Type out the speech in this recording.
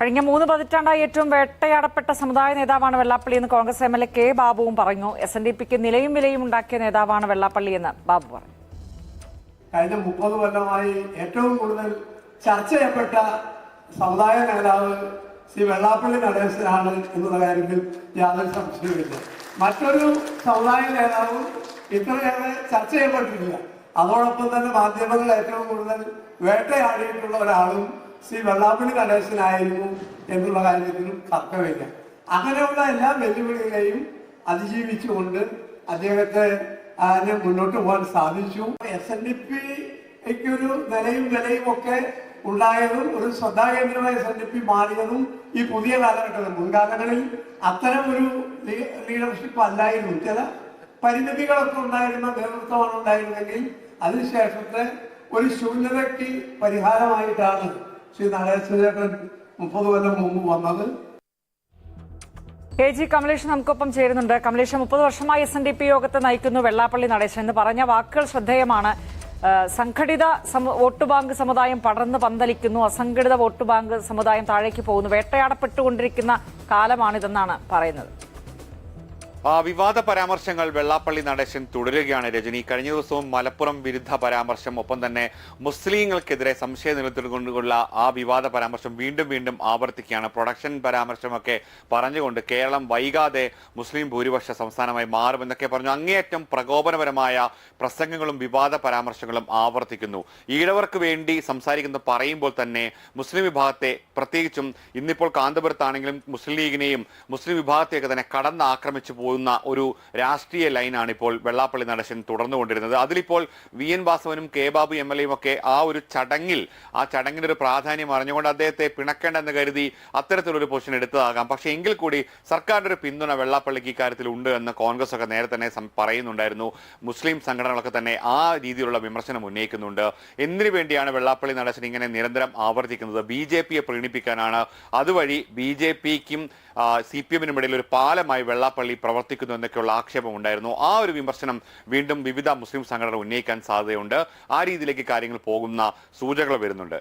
കഴിഞ്ഞ മൂന്ന് പതിറ്റാണ്ടായി ഏറ്റവും വേട്ടയാടപ്പെട്ട സമുദായ നേതാവാണ് വെള്ളാപ്പള്ളി എന്ന് Congress M L A K ബാബുവും പറഞ്ഞു. എസ് എൻ ഡി പിക്ക് നിലയും വിലയും ഉണ്ടാക്കിയ നേതാവാണ് വെള്ളാപ്പള്ളി എന്ന് ബാബു പറഞ്ഞു. കഴിഞ്ഞ മുപ്പത് കൊല്ലമായി ഏറ്റവും കൂടുതൽ ചർച്ച ചെയ്യപ്പെട്ട സമുദായ നേതാവ് ശ്രീ വെള്ളാപ്പള്ളി നടേശനാണ് എന്നുള്ള കാര്യത്തിൽ യാതൊരു സംശയവുമില്ല. മറ്റൊരു സമുദായ നേതാവും ഇത്രയേറെ ചർച്ച ചെയ്യപ്പെട്ടിട്ടില്ല. അതോടൊപ്പം തന്നെ മാധ്യമങ്ങൾ ഏറ്റവും കൂടുതൽ വേട്ടയാടിയിട്ടുള്ള ഒരാളും ശ്രീ വെള്ളാപ്പള്ളി നടേശനായിരുന്നു എന്നുള്ള കാര്യത്തിലും തർക്കമില്ല. അങ്ങനെയുള്ള എല്ലാ വെല്ലുവിളികളെയും അതിജീവിച്ചുകൊണ്ട് അദ്ദേഹത്തെ അതിനെ മുന്നോട്ട് പോകാൻ സാധിച്ചു. എസ് എൻ ഡി പിക്ക് ഒരു നിലയും വിലയും ഒക്കെ ഉണ്ടായതും ഒരു ശ്രദ്ധാകേന്ദ്രമായ എസ് എൻ ഡി പി മാറിയതും ഈ പുതിയ കാലഘട്ടത്തിൽ മുൻകാലങ്ങളിൽ അത്തരം ഒരു ലീഡർഷിപ്പ് അല്ലായിരുന്നു. ചില പരിമിതികളൊക്കെ ഉണ്ടായിരുന്ന നേതൃത്വമാണ് ഉണ്ടായിരുന്നെങ്കിൽ അതിനുശേഷത്തെ ഒരു ശൂന്യതയ്ക്ക് പരിഹാരമായിട്ടാണ് ശ്രീ നടേശേഖരൻ മുപ്പത് കൊല്ലം മുമ്പ് വന്നത്. എ ജി കമലേഷ് നമുക്കൊപ്പം ചേരുന്നുണ്ട്. കമലേഷ് മുപ്പത് വർഷമായി എസ് എൻ ഡി പി യോഗത്തെ നയിക്കുന്നു വെള്ളാപ്പള്ളി നടേശൻ എന്ന് പറഞ്ഞ വാക്കുകൾ ശ്രദ്ധേയമാണ്. സംഘടിത വോട്ട് ബാങ്ക് സമുദായം പടർന്ന് പന്തലിക്കുന്നു. അസംഘടിത വോട്ട് ബാങ്ക് സമുദായം താഴേക്ക് പോകുന്നു. വേട്ടയാടപ്പെട്ടുകൊണ്ടിരിക്കുന്ന കാലമാണിതെന്നാണ് പറയുന്നത്. വിവാദ പരാമർശങ്ങൾ വെള്ളാപ്പള്ളി നടേശൻ തുടരുകയാണ് രജനി. കഴിഞ്ഞ ദിവസവും മലപ്പുറം വിരുദ്ധ പരാമർശം ഒപ്പം തന്നെ മുസ്ലിങ്ങൾക്കെതിരെ സംശയം നിലനിർത്തിക്കൊണ്ടുള്ള ആ വിവാദ പരാമർശം വീണ്ടും വീണ്ടും ആവർത്തിക്കുകയാണ്. പ്രൊഡക്ഷൻ പരാമർശമൊക്കെ പറഞ്ഞുകൊണ്ട് കേരളം വൈകാതെ മുസ്ലിം ഭൂരിപക്ഷ സംസ്ഥാനമായി മാറുമെന്നൊക്കെ പറഞ്ഞു. അങ്ങേയറ്റം പ്രകോപനപരമായ പ്രസംഗങ്ങളും വിവാദ പരാമർശങ്ങളും ആവർത്തിക്കുന്നു. ഈഴവർക്ക് വേണ്ടി സംസാരിക്കുന്ന പറയുമ്പോൾ തന്നെ മുസ്ലിം വിഭാഗത്തെ പ്രത്യേകിച്ചും ഇന്നിപ്പോൾ കാന്തപുരത്താണെങ്കിലും മുസ്ലിം ലീഗിനെയും മുസ്ലിം വിഭാഗത്തെയൊക്കെ തന്നെ കടന്ന് ആക്രമിച്ചു പോകുന്ന ഒരു രാഷ്ട്രീയ ലൈനാണ് ഇപ്പോൾ വെള്ളാപ്പള്ളി നടേശൻ തുടർന്നുകൊണ്ടിരുന്നത്. അതിലിപ്പോൾ വി എൻ വാസവനും കെ ബാബു എം എൽ എയും ഒക്കെ ആ ഒരു ചടങ്ങിൽ ആ ചടങ്ങിന്റെ ഒരു പ്രാധാന്യം അറിഞ്ഞുകൊണ്ട് അദ്ദേഹത്തെ പിണക്കേണ്ടെന്ന് കരുതി അത്തരത്തിലൊരു പൊസിഷൻ എടുത്തതാകാം. പക്ഷേ എങ്കിൽ കൂടി സർക്കാരിന്റെ ഒരു പിന്തുണ വെള്ളാപ്പള്ളിക്ക് ഇക്കാര്യത്തിൽ ഉണ്ട് എന്ന് കോൺഗ്രസ് ഒക്കെ നേരെ തന്നെ പറയുന്നുണ്ടായിരുന്നു. മുസ്ലിം സംഘടനകളൊക്കെ തന്നെ ആ രീതിയിലുള്ള വിമർശനം ഉന്നയിക്കുന്നുണ്ട്. എന്തിനു വേണ്ടിയാണ് വെള്ളാപ്പള്ളി നടശൻ ഇങ്ങനെ നിരന്തരം ആവർത്തിക്കുന്നത്? ബി ജെ പിയെ പ്രീണിപ്പിക്കാനാണ്. അതുവഴി ബി ജെ പിക്കും സി പി എമ്മിനും ഇടയിൽ ഒരു പാലമായി വെള്ളാപ്പള്ളി പ്രവർത്തിക്കുന്നു എന്നൊക്കെയുള്ള ആക്ഷേപം ഉണ്ടായിരുന്നു. ആ ഒരു വിമർശനം വീണ്ടും വിവിധ മുസ്ലിം സംഘടനകൾ ഉന്നയിക്കാൻ സാധ്യതയുണ്ട്. ആ രീതിയിലേക്ക് കാര്യങ്ങൾ പോകുന്ന സൂചനകൾ വരുന്നുണ്ട്.